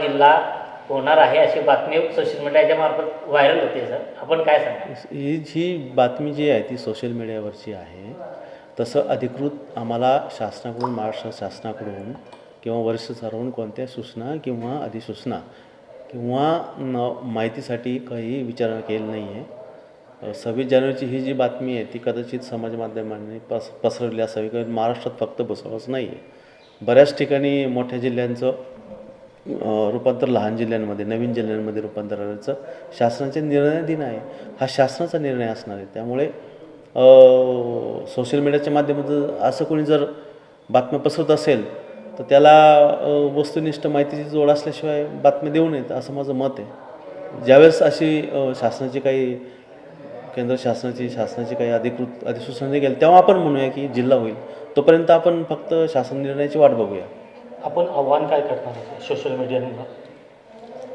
जिल्हा होणार आहे अशी बातमी सोशल मीडियाच्या मार्फत व्हायरल होते सर आपण काय सांगा ही जी बातमी जी आहे ती सोशल मीडियावरची आहे तसं अधिकृत आम्हाला शासनाकडून महाराष्ट्र शासनाकडून किंवा वरिष्ठ स्तरावरून कोणत्या सूचना किंवा अधिसूचना किंवा न माहितीसाठी काही विचारणा केली नाही आहे सव्वीस जानेवारीची ही जी बातमी आहे ती कदाचित समाज माध्यमांनी पस पसरवली असावी कारण महाराष्ट्रात फक्त बसवच नाही आहे बऱ्याच ठिकाणी मोठ्या जिल्ह्यांचं रूपांतर लहान जिल्ह्यांमध्ये नवीन जिल्ह्यांमध्ये रूपांतराचं करायचं शासनाचे निर्णयाधीन आहे. हा शासनाचा निर्णय असणार आहे. त्यामुळे सोशल मीडियाच्या माध्यमातून असं कोणी जर बातम्या पसरत असेल तर त्याला वस्तुनिष्ठ माहितीची जोड असल्याशिवाय बातम्या देऊ नयेत असं माझं मत आहे. ज्यावेळेस अशी शासनाची काही केंद्र शासनाची शासनाची काही अधिकृत अधिसूचना निघेल तेव्हा आपण म्हणूया की जिल्हा होईल. तोपर्यंत आपण फक्त शासन निर्णयाची वाट बघूया. आपण आव्हान काय करणार सोशल मीडियाने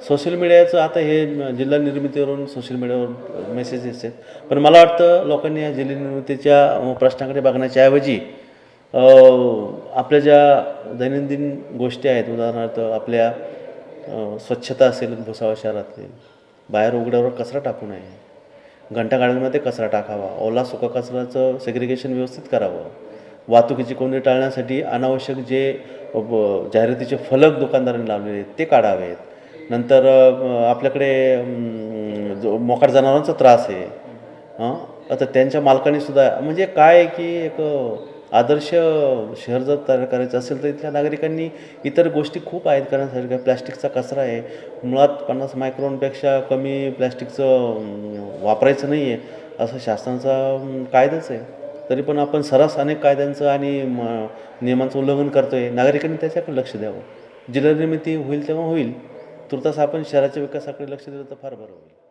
सोशल मीडियाचं आता हे जिल्हा निर्मितीवरून सोशल मीडियावर मेसेजेस आहेत. पण मला वाटतं लोकांनी या जिल्हा निर्मितीच्या प्रश्नाकडे बघण्याच्या ऐवजी आपल्या ज्या दैनंदिन गोष्टी आहेत उदाहरणार्थ आपल्या स्वच्छता असेल भुसावळ शहरातली बाहेर उघड्यावर कचरा टाकू नये घंटागाड्यांमध्ये कचरा टाकावा ओला सुका कचऱ्याचं सेग्रिगेशन व्यवस्थित करावं वाहतुकीची कोंडी टाळण्यासाठी अनावश्यक जे जाहिरातीचे फलक दुकानदारांनी लावलेले आहेत ते काढावेत नंतर आपल्याकडे जो मोकाट जनावरांचा त्रास आहे हां? आता त्यांच्या मालकानेसुद्धा म्हणजे काय आहे की एक आदर्श शहर जर तयार करायचं असेल तर इथल्या नागरिकांनी इतर गोष्टी खूप आहेत करण्यासाठी काय प्लॅस्टिकचा कचरा आहे. मुळात पन्नास मायक्रॉनपेक्षा कमी प्लॅस्टिकचं वापरायचं नाही आहे असं शासनाचा कायदाच आहे. तरी पण आपण सर्रास अनेक कायद्यांचं आणि म नियमांचं उल्लंघन करतो आहे नागरिकांनी त्याच्याकडे लक्ष द्यावं. जिल्हा निर्मिती होईल तेव्हा होईल. तुर्तास आपण शहराच्या विकासाकडे लक्ष दिलं तर फार बरं होईल.